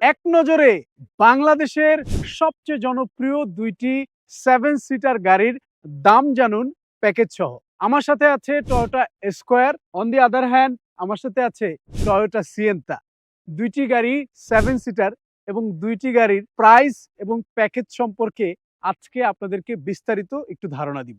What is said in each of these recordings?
এক নজরে বাংলাদেশের সবচেয়ে জনপ্রিয় দুইটি সেভেন সিটার গাড়ির দাম জানুন প্যাকেজ সহ। আমার সাথে আছে Toyota Esquire on the other hand আমার সাথে আছে টয়োটা সিয়েন্তা দুইটি গাড়ি সেভেন সিটার এবং দুইটি গাড়ির প্রাইস এবং প্যাকেজ সম্পর্কে আজকে আপনাদেরকে বিস্তারিত একটু ধারণা দিব।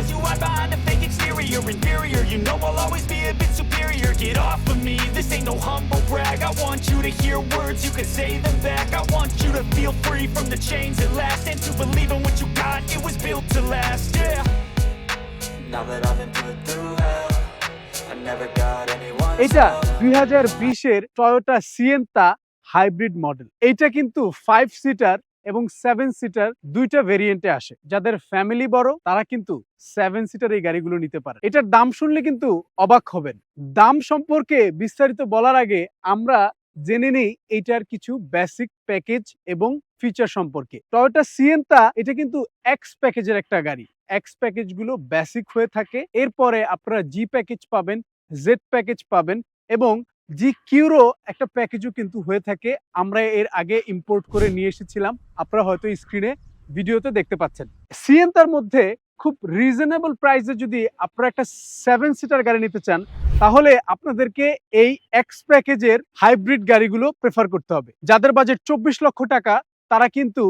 off of me, this ain't no humble brag I want you to hear words, you can say them back I want you to feel free from the chains at last And to believe in what you got, it was built to last, yeah Now that I've been put through hell, I never got anyone's এটা help. দুই হাজার বিশের Toyota Sienta hybrid model এইটা কিন্তু five seater এবং seven seater দুইটা ভেরিয়েন্টে আসে। যাদের ফ্যামিলি বড়, তারা কিন্তু সেভেন সিটার এই গাড়িগুলো নিতে পারে। এটার দাম শুনলে কিন্তু অবাক হবেন। দাম সম্পর্কে বিস্তারিত বলার আগে আমরা জেনে নেই এটার কিছু বেসিক প্যাকেজ এবং ফিচার সম্পর্কে। টয়োটা সিয়েন্তা এটা কিন্তু এক্স প্যাকেজের একটা গাড়ি। এক্স প্যাকেজগুলো বেসিক হয়ে থাকে। এরপরে আপনারা জি প্যাকেজ পাবেন জেড প্যাকেজ পাবেন এবং জি, কিউরো একটা প্যাকেজও কিন্তু হয়ে থাকে। আমরা এর আগে ইম্পোর্ট করে নিয়ে এসেছিলাম। আপনারা হয়তো স্ক্রিনে ভিডিওতে দেখতে পাচ্ছেন। সিএনতার মধ্যে খুব রিজনেবল প্রাইসে যদি আপনারা একটা সেভেন সিটার গাড়ি নিতে চান, তাহলে আপনাদেরকে এই এক্স প্যাকেজের হাইব্রিড গাড়িগুলো প্রেফার করতে হবে। যাদের বাজেট চব্বিশ লক্ষ টাকা, তারা কিন্তু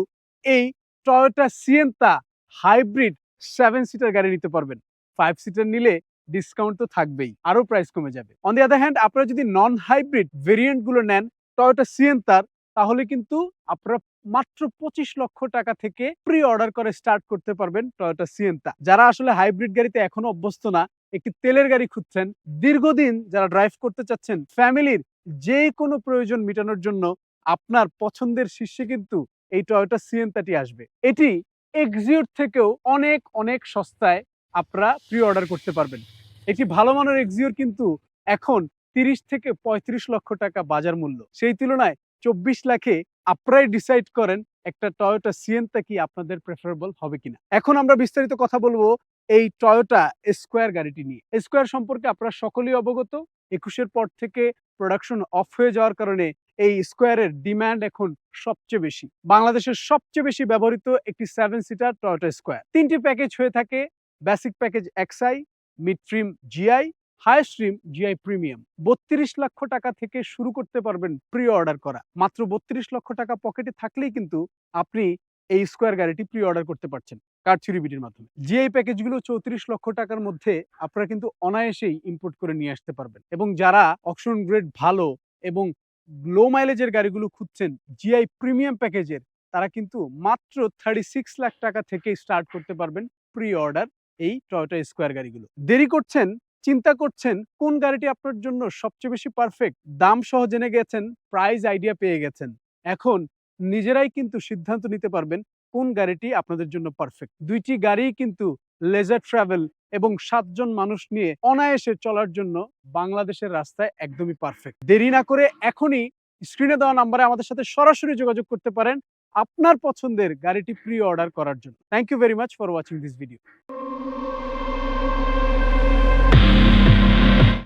এই Toyota Sienta hybrid seven seater গাড়ি নিতে পারবেন। ফাইভ সিটার নিলে ডিসকাউন্ট তো থাকবেই আরও প্রাইস কমে যাবে। অন দি আদার হ্যান্ড আপনারা যদি নন হাইব্রিড ভেরিয়েন্টগুলো নেন টয়োটা সিএন তার তাহলে কিন্তু আপনারা মাত্র পঁচিশ লক্ষ টাকা থেকে প্রি অর্ডার করে স্টার্ট করতে পারবেন টয়োটা সিয়েন্তা যারা আসলে হাইব্রিড গাড়িতে এখনও অভ্যস্ত না, একটি তেলের গাড়ি খুঁজছেন, দীর্ঘদিন যারা ড্রাইভ করতে চাচ্ছেন ফ্যামিলির যে কোনো প্রয়োজন মেটানোর জন্য আপনার পছন্দের শীর্ষে কিন্তু এই টয়োটা সিয়েন্তাটি আসবে। এটি এক্সিওর থেকেও অনেক অনেক সস্তায় আপনারা প্রি অর্ডার করতে পারবেন। একটি ভালো মানের এক্সিওর কিন্তু এখন তিরিশ থেকে পঁয়ত্রিশ লক্ষ টাকা বাজার মূল্য। সেই তুলনায় চব্বিশ লাখে আপনারাই ডিসাইড করেন একটা টয়োটা সিয়েন্তা কি আপনাদের প্রেফারেবল হবে কিনা। এখন আমরা বিস্তারিত কথা বলব এই টয়োটা স্কোয়ার গাড়িটি নিয়ে। স্কোয়ার সম্পর্কে আপনারা সকলেই অবগত। একুশের পর থেকে প্রোডাকশন অফ হয়ে যাওয়ার কারণে এই স্কোয়ারের ডিমান্ড এখন সবচেয়ে বেশি। বাংলাদেশের সবচেয়ে বেশি ব্যবহৃত একটি সেভেন সিটার টয়োটা স্কোয়ার তিনটি প্যাকেজ হয়ে থাকে basic package Xi mid trim Gi high stream Gi premium বত্রিশ লক্ষ টাকা থেকে শুরু করতে পারবেন প্রি অর্ডার করা। মাত্র বত্রিশ লক্ষ টাকা পকেটে থাকলেই কিন্তু আপনি এই স্কোয়ার গাড়িটি প্রি অর্ডার করতে পারছেন কারচুরি বিটির মাধ্যমে। জিআই প্যাকেজগুলো চৌত্রিশ লক্ষ টাকার মধ্যে আপনারা কিন্তু অনায়াসেই ইম্পোর্ট করে নিয়ে আসতে পারবেন। এবং যারা অকশন গ্রেড ভালো এবং লো মাইলেজের গাড়িগুলো খুঁজছেন জিআই প্রিমিয়াম প্যাকেজের, তারা কিন্তু মাত্র থার্টি সিক্স লাখ টাকা থেকে স্টার্ট করতে পারবেন প্রি অর্ডার এই টয়োটা স্কোয়ার গাড়িগুলো। দেরি করছেন, চিন্তা করছেন, কোন গাড়িটি আপনার জন্য সবচেয়ে বেশি পারফেক্ট দাম সহ জেনে গেছেন প্রাইস আইডিয়া পেয়ে গেছেন। এখন নিজেরাই কিন্তু সিদ্ধান্ত নিতে পারবেন, কোন গাড়িটি আপনাদের জন্য পারফেক্ট দুইটি গাড়ি কিন্তু লেজার ট্রাভেল এবং সাতজন মানুষ নিয়ে অনায়াসে চলার জন্য বাংলাদেশের রাস্তায় একদমই পারফেক্ট দেরি না করে এখনই স্ক্রিনে দেওয়া নাম্বারে আমাদের সাথে সরাসরি যোগাযোগ করতে পারেন। আপনার পছন্দের গাড়িটি প্রি অর্ডার করার জন্য। Thank you very much for watching this video